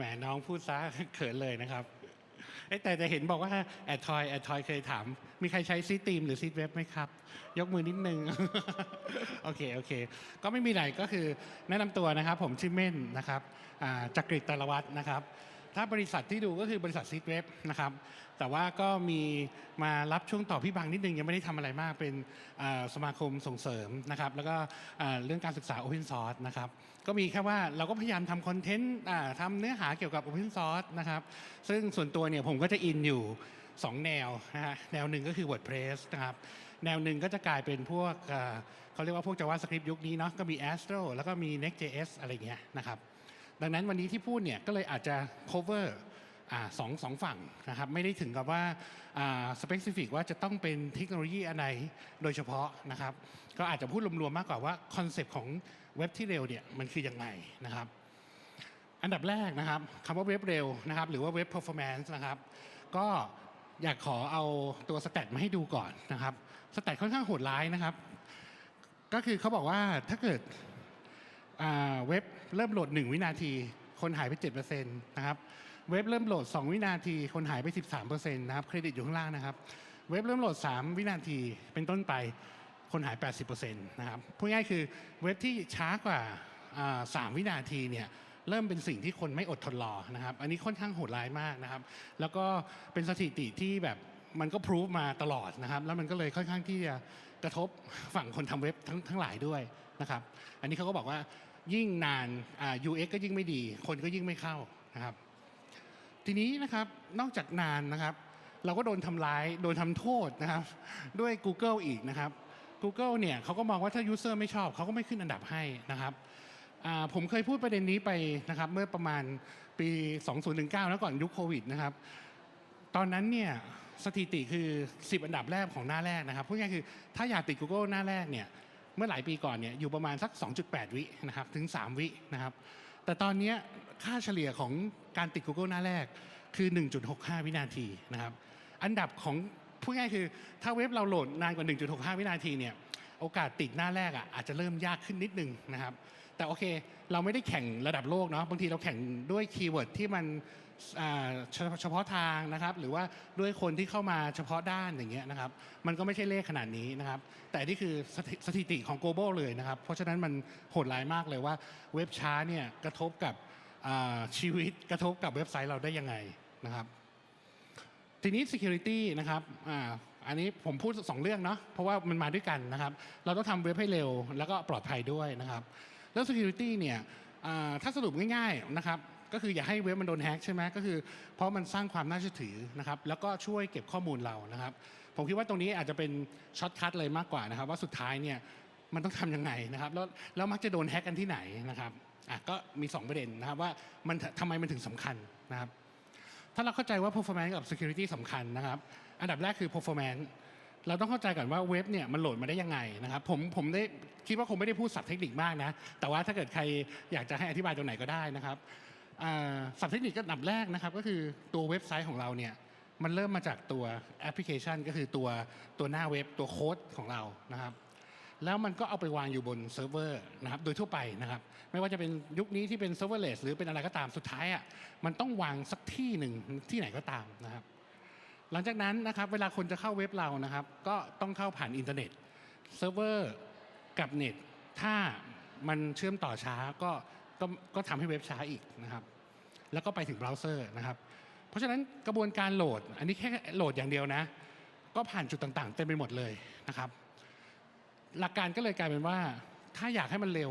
แหมน้องพูดซะเขินเลยนะครับแต่จะเห็นบอกว่าแอดทอยแอดทอยเคยถาม มีใครใช้ซีตีมหรือซีเว็บไหมครับ ยกมือนิดนึง โอเค โอเค ก็ไม่มีอะไรก็คือแนะนำตัวนะครับ ผมชื่อเม่นนะครับจักริดตะรวัฒนะครับ ถ้าบริษัทที่ดูก็คือบริษัทซีเว็บนะครับ แต่ว่าก็มีมารับช่วงต่อพี่บางนิดนึงยังไม่ได้ทำอะไรมากเป็นสมาคมส่งเสริมนะครับ แล้วก็เรื่องการศึกษา Open Source นะครับ ก็มีแค่ว่าเราก็พยายามทำคอนเทนต์ทำเนื้อหาเกี่ยวกับ Open Source นะครับ ซึ่งส่วนตัวเนี่ยผมก็จะอินอยู่ 2 แนวนะฮะแนวหนึ่งก็คือ WordPress นะครับแนวหนึ่งก็จะกลายเป็นพวกเขาเรียกว่าพวก JavaScript ยุคนี้เนาะก็มี Astro แล้วก็มี Next.js อะไรเงี้ยนะครับ ดังนั้นวันนี้ที่พูดเนี่ยก็เลยอาจจะ cover อสองสองฝั่งนะครับไม่ได้ถึงกับว่าสเปซิฟิกว่าจะต้องเป็นเทคโนโลยีอะไรโดยเฉพาะนะครับ ก็อาจจะพูดรวมๆมากกว่าว่าคอนเซปต์ของเว็บที่เร็วเนี่ยมันคือยังไงนะครับ อันดับแรกนะครับคำว่าเว็บเร็วนะครับหรือว่าเว็บ performance นะครับ ก็อยากขอเอาตัวสแตทมาให้ดูก่อนนะครับสแตทค่อนข้างโหดร้ายนะครับ ก็คือเขาบอกว่าถ้าเกิด เว็บเริ่มโหลด 1 วินาที คนหายไป7%นะครับเว็บเริ่มโหลด 2 วินาที คนหายไป 13%นะครับเครดิตอยู่ข้างล่างนะครับ เว็บเริ่มโหลด 3 วินาทีเป็นต้นไปคนหาย 80%นะครับพูดง่ายคือเว็บที่ช้ากว่าอ่า3วินาทีเนี่ยเริ่มเป็นสิ่งที่คนไม่อดทนรอนะครับ อันนี้ค่อนข้างโหดร้ายมากนะครับ แล้วก็เป็นสถิติที่แบบมันก็พิสูจมาตลอดนะครับ แล้วมันก็เลยค่อนข้างที่จะกระทบฝั่งคนทำเว็บทั้งทั้งหลายด้วยนะครับ อันนี้เขาก็บอกว่า ยิ่งนานอ่า UX ก็ยิ่งไม่ดี คนก็ยิ่งไม่เข้านะครับ ทีนี้นะครับนอกจากนานนะครับ เราก็โดนทำร้ายโดนทำโทษนะครับ ด้วย Google อีกนะครับ Google เนี่ยเขาก็มองว่าถ้า User ไม่ชอบเขาก็ไม่ขึ้นอันดับให้นะครับผมเคยพูดประเด็นนี้ไปนะครับ เมื่อประมาณปี 2019 แล้วก่อนยุคโควิดนะครับ ตอนนั้นเนี่ยสถิติคือ 10 อันดับแรกของหน้าแรกนะครับพูดง่ายๆคือถ้าอยากติด Google หน้าแรกเนี่ย มื่อหลายปีก่อนเนี่ยอยู่ประมาณสัก 2.8 วินะครับถึง 3 วินะครับ แต่ตอนนี้ค่าเฉลี่ยของการติด Google หน้าแรกคือ 1.65 วินาทีนะครับ อันดับของพูดง่ายคือถ้าเว็บเราโหลดนานกว่า 1.65 วินาทีเนี่ยโอกาสติดหน้าแรกอะอาจจะเริ่มยากขึ้นนิดนึงนะครับ แต่โอเค เราไม่ได้แข่งระดับโลกเนาะบางทีเราแข่งด้วยคีย์เวิร์ดที่มัน เฉพาะทางนะครับ หรือว่าด้วยคนที่เข้ามาเฉพาะด้านอย่างเงี้ยนะครับ มันก็ไม่ใช่เลขขนาดนี้นะครับ แต่นี่คือสถิสถิติของ global เลยนะครับ เพราะฉะนั้นมันโหดร้ายมากเลยว่าเว็บช้าเนี่ยกระทบกับชีวิตกระทบกับเว็บไซต์เราได้ยังไงนะครับ ทีนี้ security นะครับอันนี้ผมพูดสองเรื่องเนาะเพราะว่ามันมาด้วยกันนะครับ เราต้องทำเว็บให้เร็ว แล้วก็ปลอดภัยด้วยนะครับ แล้ว security เนี่ยถ้าสรุปง่ายๆนะครับ ก็คืออย่าให้เว็บมันโดนแฮ็กใช่ไหมก็คือเพราะมันสร้างความน่าเชื่อถือนะครับแล้วก็ช่วยเก็บข้อมูลเรานะครับ ผมคิดว่าตรงนี้อาจจะเป็นช็อตคัทเลยมากกว่านะครับ ว่าสุดท้ายเนี่ยมันต้องทำยังไงนะครับแล้วแล้วมักจะโดนแฮ็กกันที่ไหนนะครับอะก็มี 2 ประเด็นนะครับว่ามันทำไมมันถึงสำคัญนะครับ ถ้าเราเข้าใจว่า performance กับ security สำคัญนะครับ อันดับแรกคือ performance เราต้องเข้าใจก่อนว่าเว็บเนี่ยมันโหลดมาได้ยังไงนะครับผมผมได้คิดว่าคงไม่ได้พูดศัพท์เทคนิคมากนะ แต่ว่าถ้าเกิดใครอยากจะให้อธิบายตรงไหนก็ได้นะครับ อ่าศัพท์เทคนิคก็ดับแรกนะครับ ก็คือตัวเว็บไซต์ของเราเนี่ยมันเริ่มมาจากตัวแอปพลิเคชัน ก็คือตัวตัวหน้าเว็บตัวโค้ดของเรานะครับ แล้วมันก็เอาไปวางอยู่บนเซิร์ฟเวอร์นะครับโดยทั่วไปนะครับ ไม่ว่าจะเป็นยุคนี้ที่เป็นเซิร์ฟเวอร์เลสหรือเป็นอะไรก็ตามสุดท้ายอะมันต้องวางสักที่หนึ่งที่ไหนก็ตามนะครับ หลังจากนั้นนะครับเวลาคนจะเข้าเว็บเรานะครับ ก็ต้องเข้าผ่านอินเทอร์เน็ตเซิร์ฟเวอร์กับเน็ตถ้ามันเชื่อมต่อช้าก็ ก็ก็ทำให้เว็บช้าอีกนะครับ แล้วก็ไปถึงเบราว์เซอร์นะครับ เพราะฉะนั้นกระบวนการโหลด อันนี้แค่โหลดอย่างเดียวนะ ก็ผ่านจุดต่างๆ เต็มไปหมดเลยนะครับ หลักการก็เลยกลายเป็นว่า ถ้าอยากให้มันเร็ว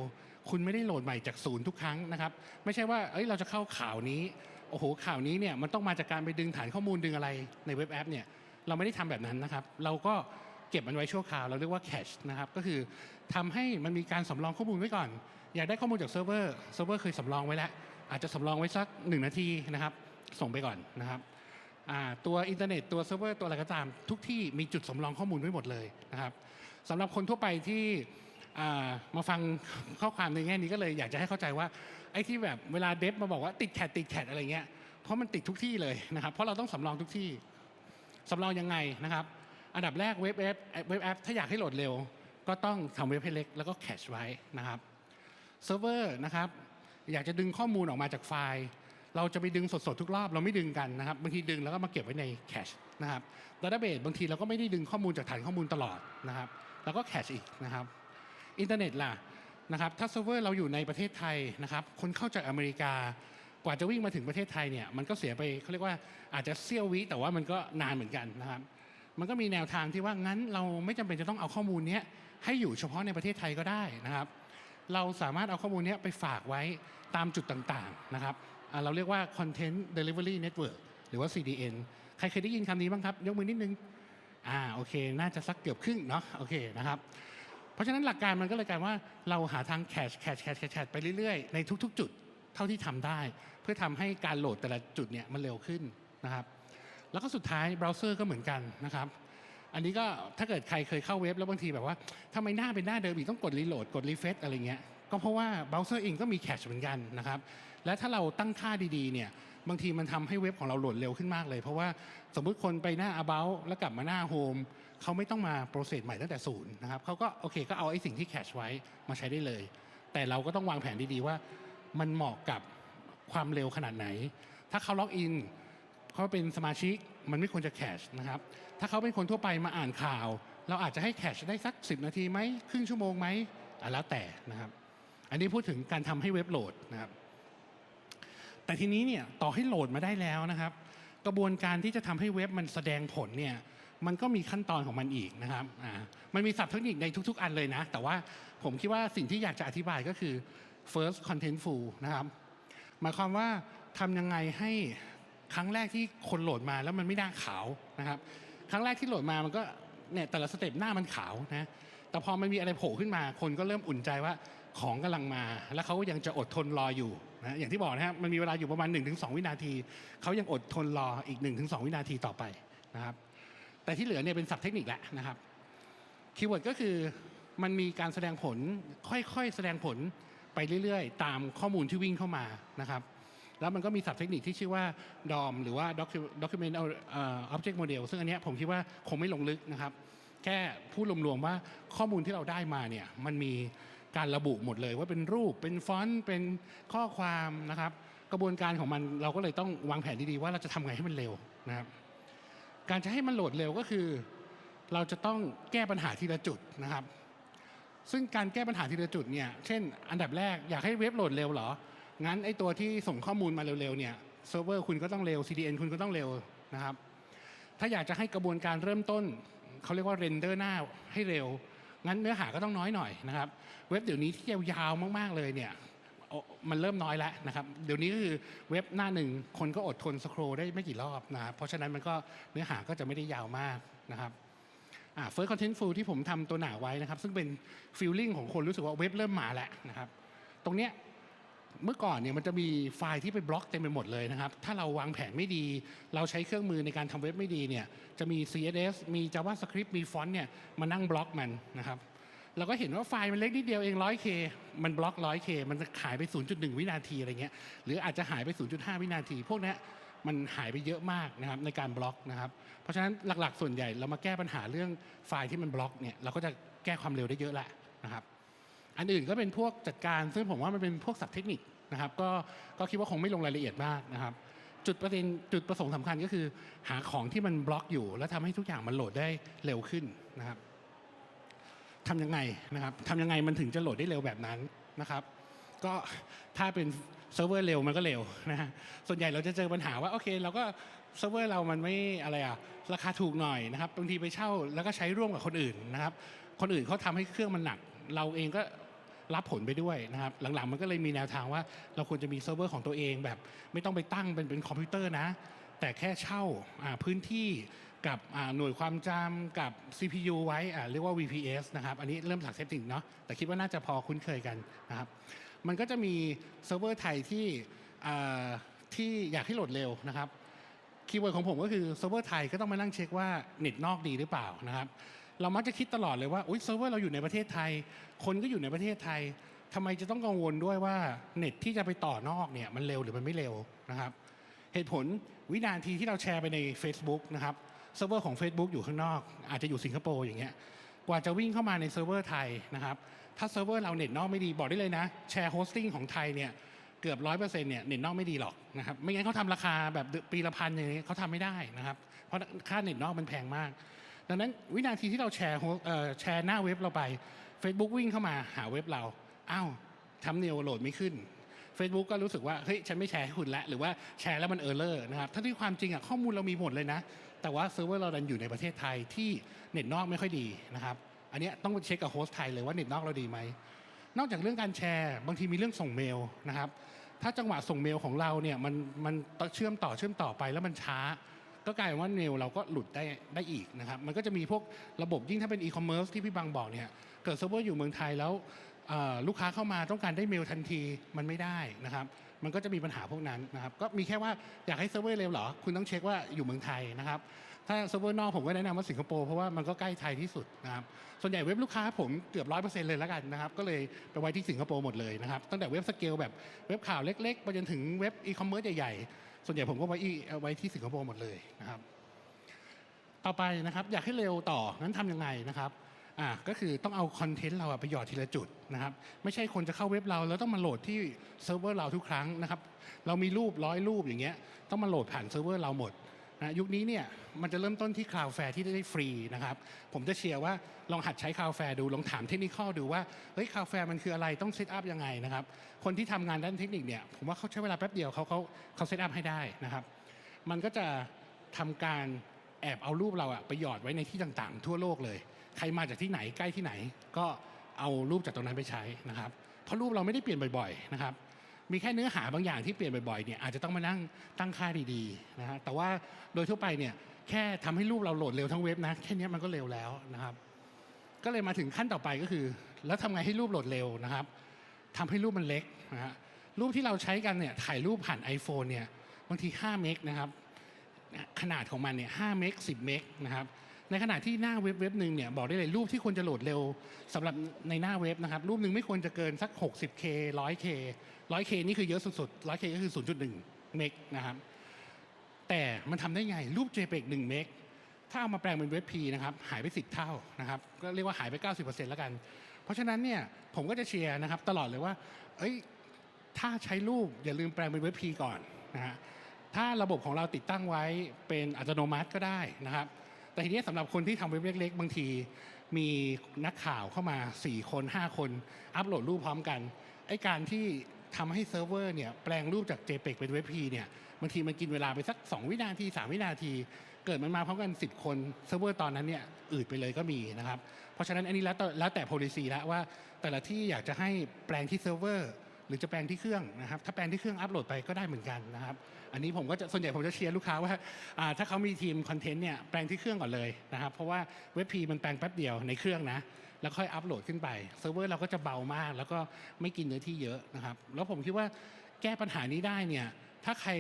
คุณไม่ได้โหลดใหม่จากศูนย์ทุกครั้งนะครับ ไม่ใช่ว่าเอ้ยเราจะเข้าข่าวนี้โอ้โหข่าวนี้เนี่ยมันต้องมาจากการไปดึงฐานข้อมูลดึงอะไรในเว็บแอปเนี่ยเราไม่ได้ทำแบบนั้นนะครับ เราก็เก็บมันไว้ชั่วคราว เราเรียกว่าแคชนะครับ ก็คือทำให้มันมีการสำรองข้อมูลไว้ก่อน อยากได้ข้อมูลจากเซิร์ฟเวอร์เซิร์ฟเวอร์เคยสำรองไว้แล้ว อาจจะสำรองไว้สักหนึ่งนาทีนะครับ ส่งไปก่อนนะครับตัวอินเทอร์เน็ตตัวเซิร์ฟเวอร์ตัวอะไรก็ตาม ทุกที่มีจุดสำรองข้อมูลไว้หมดเลยนะครับสำหรับคนทั่วไปที่มาฟังข้อความในแง่นี้ก็เลยอยากจะให้เข้าใจว่าไอ้ที่แบบเวลาเดฟมาบอกว่าติดแคดติดแคดอะไรเงี้ยเพราะมันติดทุกที่เลยนะครับ เพราะเราต้องสำรองทุกที่สำรองยังไงนะครับ อันดับแรกเว็บแอปเว็บแอปถ้าอยากให้โหลดเร็ว ก็ต้องทำเว็บให้เล็กแล้วก็แคชไว้นะครับ เซิร์ฟเวอร์นะครับ อยากจะดึงข้อมูลออกมาจากไฟล์ เราจะไปดึงสดๆทุกรอบเราไม่ดึงกันนะครับบางทีดึงแล้วก็มาเก็บไว้ในแคชนะครับดัตตอร์เบสบางทีเราก็ไม่ได้ดึงข้อมูลจากฐานข้อมูลตลอดนะครับแล้วก็แคชอีกนะครับอินเทอร์เน็ตล่ะนะครับถ้าเซิร์ฟเวอร์เราอยู่ในประเทศไทยนะครับคนเข้าจากอเมริกากว่าจะวิ่งมาถึงประเทศไทยเนี่ยมันก็เสียไปเขาเรียกว่าอาจจะเสี้ยววิแต่ว่ามันก็นานเหมือนกันนะครับมันก็มีแนวทางที่ว่างั้นเราไม่จำเป็นจะต้องเอาข้อมูลนี้ให้อยู่เฉพาะในประเทศไทยก็ได้นะครับ เราสามารถเอาข้อมูลนี้ไปฝากไว้ตามจุดต่างๆนะครับเราเรียกว่า Content Delivery Network หรือว่า CDN ใครเคยได้ยินคำนี้บ้างครับ ยกมือนิดนึงอ่าโอเค น่าจะสักเกือบครึ่งเนาะโอเคนะครับเพราะฉะนั้นหลักการมันก็เลยกลายว่าเราหาทางแคชแคชแคชแคชไปเรื่อยๆ ในทุก ๆ จุดเท่าที่ทำได้ เพื่อทำให้การโหลดแต่ละจุดเนี่ยมันเร็วขึ้นนะครับแล้วก็สุดท้ายเบราว์เซอร์ก็เหมือนกันนะครับ อันนี้ก็ถ้าเกิดใครเคยเข้าเว็บแล้วบางทีแบบว่าทำไมหน้าเป็นหน้าเดิมอีกต้องกดรีโหลดกดรีเฟซอะไรเงี้ยก็เพราะว่าเบราว์เซอร์เองก็มีแคชเหมือนกันนะครับและถ้าเราตั้งค่าดีๆเนี่ยบางทีมันทำให้เว็บของเราโหลดเร็วขึ้นมากเลย เพราะว่าสมมุติคนไปหน้า about แล้วกลับมาหน้า home เขาไม่ต้องมาโปรเซสใหม่ตั้งแต่ศูนย์นะครับเขาก็โอเคก็เอาไอ้สิ่งที่แคชไว้มาใช้ได้เลย แต่เราก็ต้องวางแผนดีๆว่า มันเหมาะกับความเร็วขนาดไหน ถ้าเขาล็อกอินเขาเป็นสมาชิก มันไม่ควรจะแคชนะครับ ถ้าเขาเป็นคนทั่วไปมาอ่านข่าว เราอาจจะให้แคชได้สัก 10 นาทีไหมครึ่งชั่วโมงไหมอะแล้วแต่นะครับ อันนี้พูดถึงการทำให้เว็บโหลดนะครับ แต่ทีนี้เนี่ยต่อให้โหลดมาได้แล้วนะครับ กระบวนการที่จะทำให้เว็บมันแสดงผลเนี่ยมันก็มีขั้นตอนของมันอีกนะครับอ่ามันมีศัพท์เทคนิคในทุก ๆ อันเลยนะ แต่ว่าผมคิดว่าสิ่งที่อยากจะอธิบายก็คือ first contentful นะครับ หมายความว่าทำยังไงให้ ครั้งแรกที่คนโหลดมาแล้วมันไม่น้าขาวนะครับ ครั้งแรกที่โหลดมามันก็เนี่ยแต่ละสเต็ปหน้ามันขาวนะแต่พอมันมีอะไรโผล่ขึ้นมา คนก็เริ่มอุ่นใจว่าของกำลังมา แล้วเขาก็ยังจะอดทนรออยู่นะอย่างที่บอกนะครับมันมีเวลาอยู่ประมาณ 1-2 วินาที เขายังอดทนรออีก 1-2 วินาทีต่อไปนะครับ แต่ที่เหลือเนี่ยเป็นศัพท์เทคนิคแหละนะครับคีย์เวิร์ดก็คือมันมีการแสดงผลค่อยๆ แสดงผลไปเรื่อยๆ ตามข้อมูลที่วิ่งเข้ามานะครับ แล้วมันก็มีศัพท์เทคนิคที่ชื่อว่า DOM หรือว่า Docu- Document เอ่อ Object Model ซึ่งอันนี้ผมคิดว่าคงไม่ลงลึกนะครับ แค่พูดรวมๆว่าข้อมูลที่เราได้มาเนี่ยมันมีการระบุหมดเลยว่าเป็นรูปเป็นฟอนต์เป็นข้อความนะครับ กระบวนการของมันเราก็เลยต้องวางแผนดีๆว่าเราจะทำไงให้มันเร็วนะครับ การจะให้มันโหลดเร็วก็คือ เราจะต้องแก้ปัญหาทีละจุดนะครับ ซึ่งการแก้ปัญหาทีละจุดเนี่ยเช่น อันดับแรกอยากให้เว็บโหลดเร็วเหรอ งั้นไอตัวที่ส่งข้อมูลมาเร็วๆเนี่ยเซิร์ฟเวอร์คุณก็ต้องเร็ว CDN คุณก็ต้องเร็วนะครับ ถ้าอยากจะให้กระบวนการเริ่มต้นเขาเรียกว่าเรนเดอร์หน้าให้เร็ว งั้นเนื้อหาก็ต้องน้อยหน่อยนะครับ เว็บเดี๋ยวนี้ที่ยาวๆมากๆเลยเนี่ยมันเริ่มน้อยแล้วนะครับ เดี๋ยวนี้ก็คือเว็บหน้าหนึ่งคนก็อดทนสครอได้ไม่กี่รอบนะครับ เพราะฉะนั้นมันก็เนื้อหาก็จะไม่ได้ยาวมากนะครับอ่า First Contentful ที่ผมทำตัวหนาไว้นะครับ ซึ่งเป็นฟีลลิ่งของคนรู้สึกว่าเว็บเริ่มมาแล้วนะครับ ตรงเนี้ย เมื่อก่อนเนี่ยมันจะมีไฟล์ที่ไปบล็อกเต็มไปหมดเลยนะครับ ถ้าเราวางแผนไม่ดี เราใช้เครื่องมือในการทำเว็บไม่ดีเนี่ย จะมี CSS มี JavaScript มีฟอนต์เนี่ยมานั่งบล็อกมันนะครับ เราก็เห็นว่าไฟล์มันเล็กนิดเดียวเอง 100K มันบล็อก 100K มันจะหายไป 0.1 วินาทีอะไรเงี้ย หรืออาจจะหายไป 0.5 วินาที พวกนี้มันหายไปเยอะมากนะครับในการบล็อกนะครับ เพราะฉะนั้นหลักๆ ส่วนใหญ่เรามาแก้ปัญหาเรื่องไฟล์ที่มันบล็อกเนี่ย เราก็จะแก้ความเร็วได้เยอะแหละนะครับ อันอื่นก็เป็นพวกจัดการซึ่งผมว่ามันเป็นพวกศัพท์เทคนิคนะครับก็ก็คิดว่าคงไม่ลงรายละเอียดมากนะครับ จุดประเด็นจุดประสงค์สำคัญก็คือ หาของที่มันบล็อกอยู่ แล้วทำให้ทุกอย่างมันโหลดได้เร็วขึ้นนะครับทำยังไงนะครับทำยังไงมันถึงจะโหลดได้เร็วแบบนั้นนะครับ ก็ถ้าเป็นเซิร์ฟเวอร์เร็วมันก็เร็วนะฮะส่วนใหญ่เราจะเจอปัญหาว่าโอเคเราก็เซิร์ฟเวอร์เรามันไม่อะไรอะราคาถูกหน่อยนะครับบางทีไปเช่าแล้วก็ใช้ร่วมกับคนอื่นนะครับ คนอื่นเขาทำให้เครื่องมันหนัก เราเองก็ รับผลไปด้วยนะครับหลังๆ มันก็เลยมีแนวทางว่า เราควรจะมีเซิร์ฟเวอร์ของตัวเองแบบ ไม่ต้องไปตั้งเป็นเป็นคอมพิวเตอร์นะ แต่แค่เช่าพื้นที่กับหน่วยความจำกับ CPU ไว้เรียกว่า VPS นะครับ อันนี้เริ่มหลักเทคนิคเนาะแต่คิดว่าน่าจะพอคุ้นเคยกันนะครับ มันก็จะมีเซิร์ฟเวอร์ไทยที่ที่อยากให้โหลดเร็วนะครับคีย์เวิร์ดของผมก็คือเซิร์ฟเวอร์ไทยก็ต้องมานั่งเช็คว่าเน็ตนอกดีหรือเปล่านะครับ เรามักจะคิดตลอดเลยว่าอุ๊ยเซิร์ฟเวอร์เราอยู่ในประเทศไทย คนก็อยู่ในประเทศไทยทำไมจะต้องกังวลด้วยว่าเน็ตที่จะไปต่อนอกเนี่ยมันเร็วหรือมันไม่เร็วนะครับ เหตุผลวินาทีที่เราแชร์ไปใน Facebook นะครับเซิร์ฟเวอร์ของ Facebook อยู่ข้างนอก อาจจะอยู่สิงคโปร์อย่างเงี้ยกว่าจะวิ่งเข้ามาในเซิร์ฟเวอร์ไทยนะครับถ้าเซิร์ฟเวอร์เราเน็ตนอกไม่ดีบอกได้เลยนะแชร์โฮสติ้งของไทยเนี่ยเกือบร้อยเปอร์เซ็นต์เนี่ยเน็ตนอกไม่ดีหรอกนะครับไม่งั้นเขาทำราคาแบบปีละพันอย่างนี้เขาทำไม่ได้นะครับเพราะค่าเน็ตนอกมันแพงมาก ดังนั้นวินาทีที่เราแชร์แชร์หน้าเว็บเราไป Facebook วิ่งเข้ามาหาเว็บเราอ้าวทำเนียวโหลดไม่ขึ้น Facebook ก็รู้สึกว่าเฮ้ยฉันไม่แชร์ให้คุณล้วหรือว่าแชร์แล้วมันเออร์เลอร์นะครับทั้งที่ความจริงอะข้อมูลเรามีหมดเลยนะ แต่ว่าเซิร์ฟเวอร์เราดันอยู่ในประเทศไทยที่เน็ตนอกไม่ค่อยดีนะครับอันนี้ต้องไปเช็คกับโฮสต์ไทยเลยว่าเน็ตนอกเราดีไหมนอกจากเรื่องการแชร์บางทีมีเรื่องส่งเมลนะครับถ้าจังหวะส่งเมลของเราเนี่ยมันมันเชื่อมต่อเชื่อมต่อไปแล้วมันช้า ก็กลายเป็นว่าเมลเราก็หลุดได้ได้อีกนะครับ มันก็จะมีพวกระบบยิ่งถ้าเป็นอีคอมเมิร์ซที่พี่บังบอกเนี่ยเกิดเซิร์ฟเวอร์อยู่เมืองไทยแล้วลูกค้าเข้ามาต้องการได้เมลทันทีมันไม่ได้นะครับ มันก็จะมีปัญหาพวกนั้นนะครับ ก็มีแค่ว่าอยากให้เซิร์ฟเวอร์เร็วเหรอ คุณต้องเช็คว่าอยู่เมืองไทยนะครับ ถ้าเซิร์ฟเวอร์นอกผมก็แนะนำว่าสิงคโปร์เพราะว่ามันก็ใกล้ไทยที่สุดนะครับ ส่วนใหญ่เว็บลูกค้าผมเกือบร้อยเปอร์เซ็นต์เลยแล้วกันนะครับ ก็เลยไปไว้ที่สิงคโปร์หมดเลยนะครับ ตั้งแต่เว็บสเกลแบบเว็บข่าวเล็กๆไปจนถึงเว็บอีคอมเมิร์ซใหญ่ๆ ส่วนใหญ่ผมก็ไว้อีไว้ที่สิงคโปร์หมดเลยนะครับ ต่อไปนะครับ อยากให้เร็วต่องั้นทำยังไงนะครับอ่าก็คือต้องเอาคอนเทนต์เราไปหยอดทีละจุดนะครับ ไม่ใช่คนจะเข้าเว็บเราแล้วต้องมาโหลดที่เซิร์ฟเวอร์เราทุกครั้งนะครับ เรามีรูปร้อยรูปอย่างเงี้ยต้องมาโหลดผ่านเซิร์ฟเวอร์เราหมด นะยุคนี้เนี่ยมันจะเริ่มต้นที่ Cloudflare ที่ได้ฟรีนะครับ ผมจะเชียร์ว่าลองหัดใช้ Cloudflare ดูลองถามเทคนิคดูว่าเฮ้ย Cloudflare มันคืออะไรต้องเซตอัพยังไงนะครับ คนที่ทำงานด้านเทคนิคเนี่ยผมว่าเขาใช้เวลาแป๊บเดียวเขาเขาเขาเซตอัพให้ได้นะครับ มันก็จะทำการแอบเอารูปเราอะไปหยอดไว้ในที่ต่างๆ ทั่วโลกเลย ใครมาจากที่ไหนใกล้ที่ไหน ก็เอารูปจากตรงนั้นไปใช้นะครับ เพราะรูปเราไม่ได้เปลี่ยนบ่อยๆนะครับ มีแค่เนื้อหาบางอย่างที่เปลี่ยนบ่อยๆเนี่ยอาจจะต้องมานั่งตั้งค่าดีๆนะฮะแต่ว่าโดยทั่วไปเนี่ยแค่ทำให้รูปเราโหลดเร็วทั้งเว็บนะแค่นี้มันก็เร็วแล้วนะครับ ก็เลยมาถึงขั้นต่อไปก็คือ แล้วทำไงให้รูปโหลดเร็วนะครับทำให้รูปมันเล็กนะฮะรูปที่เราใช้กันเนี่ยถ่ายรูปผ่าน iPhone เนี่ยบางที5เมกนะครับขนาดของมันเนี่ย5เมก10เมกนะครับในขณะที่หน้าเว็บเว็บหนึ่งเนี่ยบอกได้เลยรูปที่ควรจะโหลดเร็วสำหรับในหน้าเว็บนะครับ รูปหนึ่งไม่ควรจะเกินสัก 60K 100K 100K นี่คือเยอะสุดๆ 100K ก็คือ 0.1 เมกนะครับ แต่มันทำได้ไง รูป JPEG 1 เมก ถ้าเอามาแปลงเป็นเว็บ P นะครับ หายไป 10 เท่านะครับ ก็เรียกว่าหายไป 90%แล้วกัน เพราะฉะนั้นเนี่ย ผมก็จะเชียร์นะครับ ตลอดเลยว่า เอ้ย ถ้าใช้รูปอย่าลืมแปลงเป็นเว็บ P ก่อนนะฮะ ถ้าระบบของเราติดตั้งไว้เป็นอัตโนมัติก็ได้นะครับ แต่ทีนี้สำหรับคนที่ทำเว็บเล็กๆ บางทีมีนักข่าวเข้ามา 4 คน 5 คน อัปโหลดรูปพร้อมกันไอ้การที่ ทำให้เซิร์ฟเวอร์เนี่ยแปลงรูปจาก JPEG เป็นเว็บ P เนี่ยบางทีมันกินเวลาไปสัก 2 วินาที 3 วินาที เกิดมันมาพร้อมกัน 10 คนเซิร์ฟเวอร์ตอนนั้นเนี่ยอืดไปเลยก็มีนะครับเพราะฉะนั้นอันนี้แล้วแต่แล้วแต่ policy แล้วว่า แต่ละที่อยากจะให้แปลงที่เซิร์ฟเวอร์หรือจะแปลงที่เครื่องนะครับถ้าแปลงที่เครื่องอัปโหลดไปก็ได้เหมือนกันนะครับอันนี้ผมก็จะส่วนใหญ่ผมจะเชียร์ลูกค้าว่าอ่าถ้าเขามีทีมคอนเทนต์เนี่ยแปลงที่เครื่องก่อนเลยนะครับเพราะว่าเว็บพีมันแปลงแป๊บเดียวในเครื่องนะ แล้วค่อยอัปโหลดขึ้นไปเซิร์ฟเวอร์เราก็จะเบามาก แล้วก็ไม่กินเนื้อที่เยอะนะครับ แล้วผมคิดว่าแก้ปัญหานี้ได้เนี่ยถ้าใคร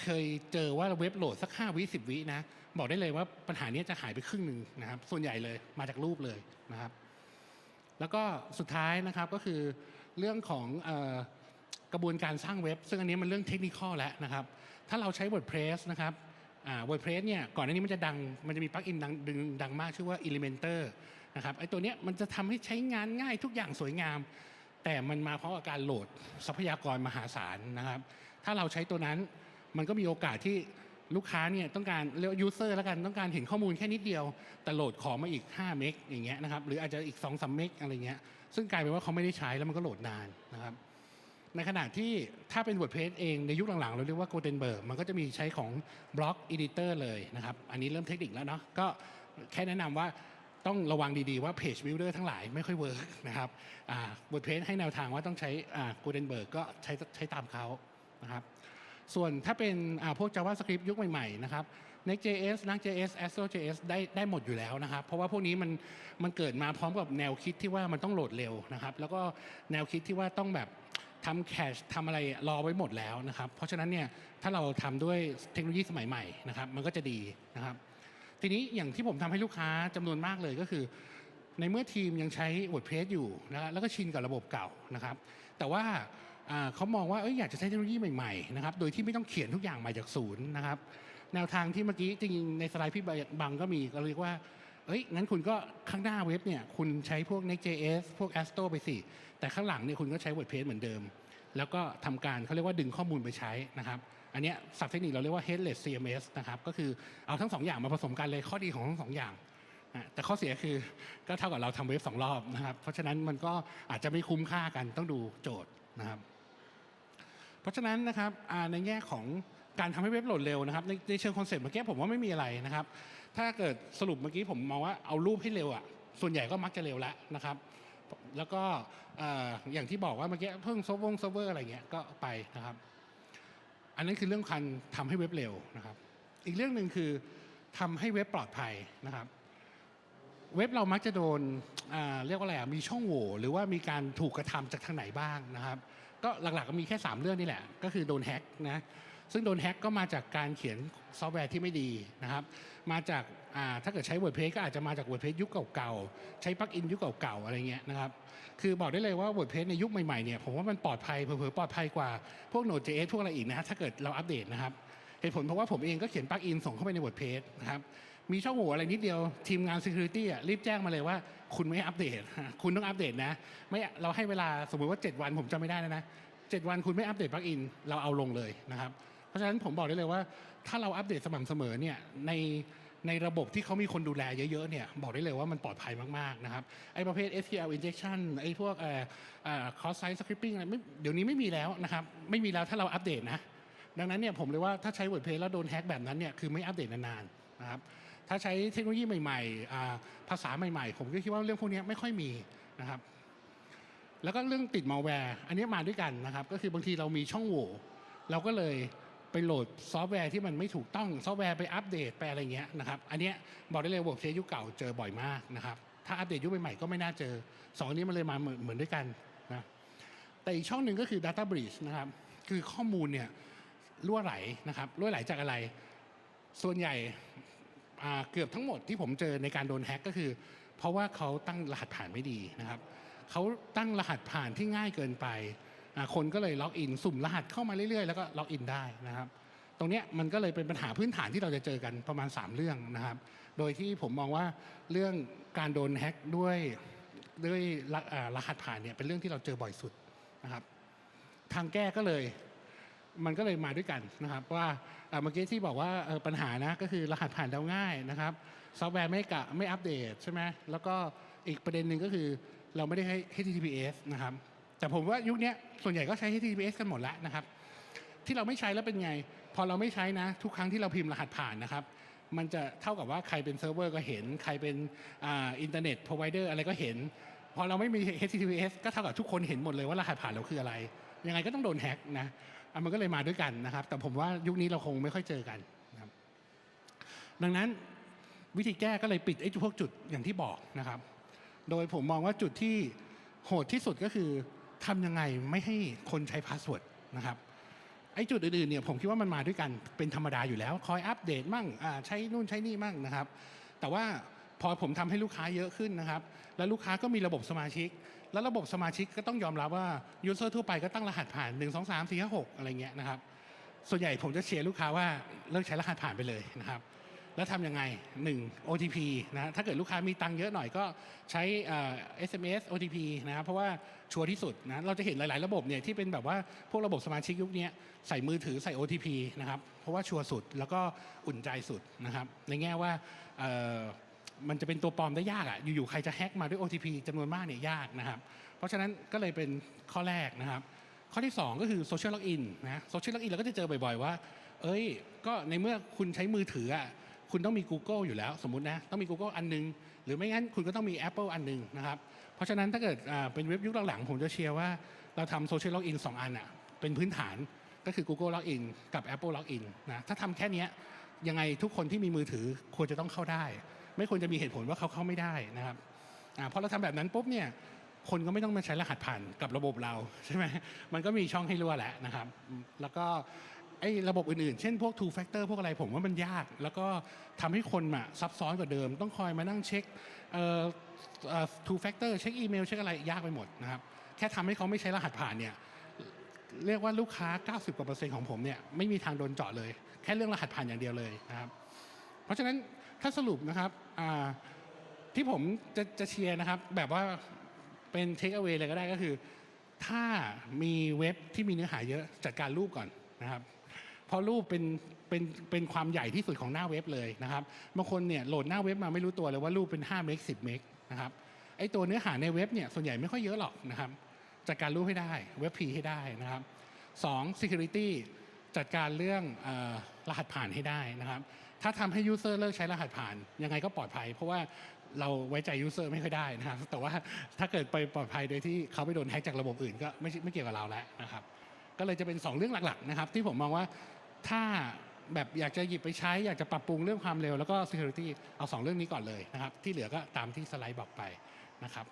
เคยเจอว่าเว็บโหลดสัก5วิ10วินะบอกได้เลยว่าปัญหานี้จะหายไปครึ่งหนึ่งนะครับ ส่วนใหญ่เลยมาจากรูปเลยนะครับ แล้วก็สุดท้ายนะครับก็คือเรื่องของออกระบวนการสร้างเว็บ ซึ่งอันนี้มันเรื่องเทคนิคแล้วนะครับ ถ้าเราใช้ WordPress นะครับ WordPress เนี่ยก่อนหน้านี้มันจะดังมันจะมีปลั๊กอินดังดึงดังมากชื่อว่า Elementor นะครับไอ้ตัวเนี้ยมันจะทำให้ใช้งานง่ายทุกอย่างสวยงาม แต่มันมาเพร้อมกับการโหลดทรัพยากรมหาศาลนะครับ ถ้าเราใช้ตัวนั้นมันก็มีโอกาสที่ลูกค้าเนี่ยต้องการเรียกยูเซอร์แล้วกันต้องการเห็นข้อมูลแค่นิดเดียว แต่โหลดของมาอีก 5 เมกอย่างเงี้ยนะครับหรืออาจจะอีก2 3เมกอะไรเงี้ยซึ่งกลายเป็นว่าเขาไม่ได้ใช้แล้วมันก็โหลดนานนะครับในขณะที่ถ้าเป็น WordPress เองในยุคหลังๆ เราเรียกว่า Gutenberg มันก็จะมีใช้ของ Block Editor เลยนะครับ อันนี้เริ่มเทคนิคแล้วเนาะก็แค่แนะนำว่า ต้องระวังดีๆว่า Page Builder ทั้งหลายไม่ค่อยเวิร์กนะครับอ่า WordPress ให้แนวทางว่าต้องใช้อ่า Gutenberg ก็ใช้ใช้ตามเขานะครับส่วนถ้าเป็นพวก JavaScript ยุคใหม่ๆนะครับ Next.js Next.js Astro.js ได้ได้หมดอยู่แล้วนะครับ เพราะว่าพวกนี้มันมันเกิดมาพร้อมกับแนวคิดที่ว่ามันต้องโหลดเร็วนะครับ แล้วก็แนวคิดที่ว่าต้องแบบทำแคชทำอะไรรอไว้หมดแล้วนะครับ เพราะฉะนั้นเนี่ยถ้าเราทำด้วยเทคโนโลยีสมัยใหม่นะครับ มันก็จะดีนะครับ ทีนี้อย่างที่ผมทำให้ลูกค้าจำนวนมากเลยก็คือ ในเมื่อทีมยังใช้ WordPress อยู่นะครับแล้วก็ชินกับระบบเก่านะครับ แต่ว่าเขามองว่าเอยอยากจะใช้เทคโนโลยีใหม่ๆนะครับโดยที่ไม่ต้องเขียนทุกอย่างใหม่จากศูนย์นะครับแนวทางที่เมื่อกี้จริงในสไลด์พี่บังก็มีก็เรียกว่าเอ้ยงั้นคุณก็ข้างหน้าเว็บเนี่ยคุณใช้พวก Next.js พวก Astro ไปสิ แต่ข้างหลังเนี่ยคุณก็ใช้ WordPress เหมือนเดิม แล้วก็ทำการเขาเรียกว่าดึงข้อมูลไปใช้นะครับ อันนี้ศัพท์เทคนิคเราเรียกว่า headless CMS นะครับ ก็คือเอาทั้งสองอย่างมาผสมกันเลยข้อดีของทั้งสองอย่างแต่ข้อเสียคือก็เท่ากับเราทำเว็บสองรอบนะครับ เพราะฉะนั้นมันก็อาจจะไม่คุ้มค่ากันต้องดูโจทย์นะครับ เพราะฉะนั้นนะครับในแง่ของการทำให้เว็บโหลดเร็วนะครับ ในในเชิงคอนเซ็ปต์เมื่อกี้ผมว่าไม่มีอะไรนะครับ ถ้าเกิดสรุปเมื่อกี้ผมมองว่าเอารูปให้เร็วอะส่วนใหญ่ก็มักจะเร็วแล้วนะครับ แล้วก็เอ่อย่างที่บอกว่าเมื่อกี้เพิ่งซฟงเซิร์ฟเวอร์อะไรเงี้ยก็ไปนะครับ อันนั้นคือเรื่องการทำให้เว็บเร็วนะครับ อีกเรื่องหนึ่งคือทำให้เว็บปลอดภัยนะครับ เว็บเรามักจะโดนเรียกว่าอะไรอะมีช่องโหว่หรือว่ามีการถูกกระทำจากทางไหนบ้างนะครับ ก็หลักๆก็มีแค่ 3 เรื่องนี่แหละ ก็คือโดนแฮ็กนะ ซึ่งโดนแฮ็กก็มาจากการเขียนซอฟต์แวร์ที่ไม่ดีนะครับ มาจากาถ้าเกิดใช้ WordPress ก็อาจจะมาจาก WordPress ยุคเก่าๆ ใช้ปลั๊กอินยุคเก่าๆ อะไรเงี้ยนะครับ คือบอกได้เลยว่า WordPress ในยุคใหม่ๆ เนี่ยผมว่ามันปลอดภัยเผลอๆ ปลอดภัยกว่าพวก Node.js พวกอะไรอีกนะฮะถ้าเกิดเราอัปเดตนะครับ เหตุผลเพราะว่าผมเองก็เขียนปลั๊กอินส่งเข้าไปใน WordPress นะครับ มีช่องโหว่อะไรนิดเดียวทีมงาน Security อะรีบแจ้งมาเลยว่าคุณไม่อัปเดต คุณต้องอัปเดตนะ ไม่เราให้เวลาสมมติว่า 7 วันผมจำไม่ได้นะ7วันคุณไม่อัปเดตปลั๊กอินเราเอาลงเลยนะครับ ราะฉะนั้นผมบอกได้เลยว่า ถ้าเราอัปเดตสม่ำเสมอเนี่ยในในระบบที่เขามีคนดูแลเยอะๆเนี่ยบอกได้เลยว่ามันปลอดภัยมากๆนะครับไอ้ประเภท SQL injection ไอ้พวกเอ่อเอ่อ cross site scripting อะไรไม่เดี๋ยวนี้ไม่มีแล้วนะครับไม่มีแล้วถ้าเราอัปเดตนะดังนั้นเนี่ยผมเลยว่าถ้าใช้ WordPress แล้วโดนแฮ็กแบบนั้นเนี่ยคือไม่อัปเดตนานๆนะครับถ้าใช้เทคโนโลยีใหม่ๆภาษาใหม่ๆ ผมก็คิดว่าเรื่องพวกนี้ไม่ค่อยมีนะครับแล้วก็เรื่องติดมาแวร์อันนี้มาด้วยกันนะครับก็คือบางทีเรามีช่องโหว่เราก็เลย ไปโหลดซอฟต์แวร์ที่มันไม่ถูกต้องซอฟต์แวร์ไปอัปเดตไปอะไรเงี้ยนะครับอันเนี้ยบอกได้เลยว่าเทยุคเก่าเจอบ่อยมากนะครับถ้าอัปเดตยุคใหม่ๆก็ไม่น่าเจอสองอันนี้มันเลยมาเหมือนเหมือนด้วยกันนะแต่อีกช่องหนึ่งก็คือ Data Breach นะครับคือข้อมูลเนี่ยรั่วไหลนะครับรั่วไหลจากอะไร ส่วนใหญ่เกือบทั้งหมดที่ผมเจอในการโดนแฮ็กก็คือ เพราะว่าเขาตั้งรหัสผ่านไม่ดีนะครับเขาตั้งรหัสผ่านที่ง่ายเกินไป คนก็เลยล็อกอินสุ่มรหัสเข้ามาเรื่อยๆ แล้วก็ล็อกอินได้นะครับตรงนี้มันก็เลยเป็นปัญหาพื้นฐานที่เราจะเจอกันประมาณ 3 เรื่องนะครับ โดยที่ผมมองว่าเรื่องการโดนแฮ็กด้วยด้วยรรหัสผ่านเนี่ยเป็นเรื่องที่เราเจอบ่อยสุดนะครับ ทางแก้ก็เลยมันก็เลยมาด้วยกันนะครับ ว่าเมื่อกี้ที่บอกว่าปัญหานะก็คือรหัสผ่านเดาง่ายนะครับซอฟต์แวร์ไม่กะไม่อัปเดตใช่ไหมแล้วก็อีกประเด็นหนึ่งก็คือเราไม่ได้ให้ HTTPS นะครับ แต่ผมว่ายุคนี้ส่วนใหญ่ก็ใช้ HTTPS กันหมดแล้วนะครับ ที่เราไม่ใช้แล้วเป็นไง พอเราไม่ใช้นะ ทุกครั้งที่เราพิมพ์รหัสผ่านนะครับ มันจะเท่ากับว่าใครเป็นเซิร์ฟเวอร์ก็เห็น ใครเป็นอินเทอร์เน็ตพรอไวเดอร์อะไรก็เห็น พอเราไม่มี HTTPS ก็เท่ากับทุกคนเห็นหมดเลยว่ารหัสผ่านเราคืออะไร ยังไงก็ต้องโดนแฮ็กนะอะมันก็เลยมาด้วยกันนะครับ แต่ผมว่ายุคนี้เราคงไม่ค่อยเจอกันนะครับ ดังนั้นวิธีแก้ก็เลยปิดไอ้พวกจุดอย่างที่บอกนะครับ โดยผมมองว่าจุดที่โหดที่สุดก็คือ ทำยังไงไม่ให้คนใช้พาสเวิร์ดนะครับไอ้จุดอื่นๆเนี่ยผมคิดว่ามันมาด้วยกันเป็นธรรมดาอยู่แล้ว คอยอัปเดตมั่งใช้นู่นใช้นี่มั่งนะครับ แต่ว่าพอผมทำให้ลูกค้าเยอะขึ้นนะครับ แล้วลูกค้าก็มีระบบสมาชิก แล้วระบบสมาชิกก็ต้องยอมรับว่ายูเซอร์ทั่วไปก็ตั้งรหัสผ่าน 1 2 3 4 5 6 อะไรเงี้ยนะครับ ส่วนใหญ่ผมจะเชียร์ลูกค้าว่าเลิกใช้รหัสผ่านไปเลยนะครับ แล้วทำยังไง 1 OTP นะถ้าเกิดลูกค้ามีตังค์เยอะหน่อยก็ใช้ SMS OTP นะครับเพราะว่าชัวร์ที่สุดนะเราจะเห็นหลาย ๆ ระบบเนี่ยที่เป็นแบบว่าพวกระบบสมาชิกยุคนี้ใส่มือถือใส่ OTP นะครับเพราะว่าชัวร์สุดแล้วก็อุ่นใจสุดนะครับในแง่ว่ามันจะเป็นตัวปลอมได้ยากอะ่ะอยู่ๆใครจะแฮ็กมาด้วย OTP จำนวนมากเนี่ยยากนะครับเพราะฉะนั้นก็เลยเป็นข้อแรกนะครับข้อที่ 2 ก็คือ social login นนะ social login เราก็จะเจอบ่อย ๆ ว่า เอ้ยก็ในเมื่อคุณใช้มือถืออะ คุณต้องมี Google อยู่แล้ว สมมุตินะต้องมี Google อันหนึง หรือไม่งั้นคุณก็ต้องมี Apple อันหนึงนะครับเพราะฉะนั้นถ้าเกิดเป็นเว็บยุคหลังๆผมจะเชียร์ว่าเราทำ social login 2อันอะเป็นพื้นฐานก็คือ Google login กับ Apple login นะถ้าทำแค่นี้ยังไงทุกคนที่มีมือถือควรจะต้องเข้าได้ ไม่ควรจะมีเหตุผลว่าเขาเข้าไม่ได้นะครับอ่าพอเราทำแบบนั้นปุ๊บเนี่ยคนก็ไม่ต้องมาใช้รหัสผ่านกับระบบเราใช่ไหมมันก็มีช่องให้รั่วแหละนะครับ แล้วก็ ไอ้ระบบอื่นๆ เช่นพวก two factor พวกอะไรผมว่ามันยาก แล้วก็ทำให้คนมาซับซ้อนกว่าเดิม ต้องคอยมานั่งเช็คเอ่อเอ่อ two factor เช็คอีเมลเช็คอะไรยากไปหมดนะครับ แค่ทำให้เขาไม่ใช้รหัสผ่านเนี่ยเรียกว่าลูกค้า 90กว่าเปอร์เซ็นต์ของผมเนี่ยไม่มีทางโดนเจาะเลย แค่เรื่องรหัสผ่านอย่างเดียวเลยนะครับ เพราะฉะนั้นถ้าสรุปนะครับที่ผมจะจะเชียร์นะครับ แบบว่าเป็นเทคเอา a y เลยก็ได้ก็คือ ถ้ามีเว็บที่มีเนื้อหาเยอะจัดการรูปก่อนนะครับ เพราะรูปเป็นเป็นเป็นความใหญ่ที่สุดของหน้าเว็บเลยนะครับบางคนเนี่ยโหลดหน้าเว็บมาไม่รู้ตัวเลยว่ารูปเป็น5เมก10เมกนะครับไอตัวเนื้อหาในเว็บเนี่ยส่วนใหญ่ไม่ค่อยเยอะหรอกนะครับจัดการรูปให้ได้เว็บพีให้ได้นะครับสอง security จัดการเรื่องออรหัสผ่านให้ได้นะครับ ถ้าทำให้ user เลิกใช้รหัสผ่าน ยังไงก็ปลอดภัย เพราะว่าเราไว้ใจ user ไม่ค่อยได้นะครับ แต่ว่าถ้าเกิดไปปลอดภัยโดยที่เขาไปโดนแฮ็กจากระบบอื่นก็ไม่ไม่เกี่ยวกับเราแล้วนะครับ ก็เลยจะเป็น 2 เรื่องหลักๆนะครับ ที่ผมมองว่า ถ้าแบบอยากจะหยิบไปใช้อยากจะปรับปรุงเรื่องความเร็วแล้วก็ security เอา 2 เรื่องนี้ก่อนเลยนะครับ ที่เหลือก็ตามที่สไลด์บอกไปนะครับ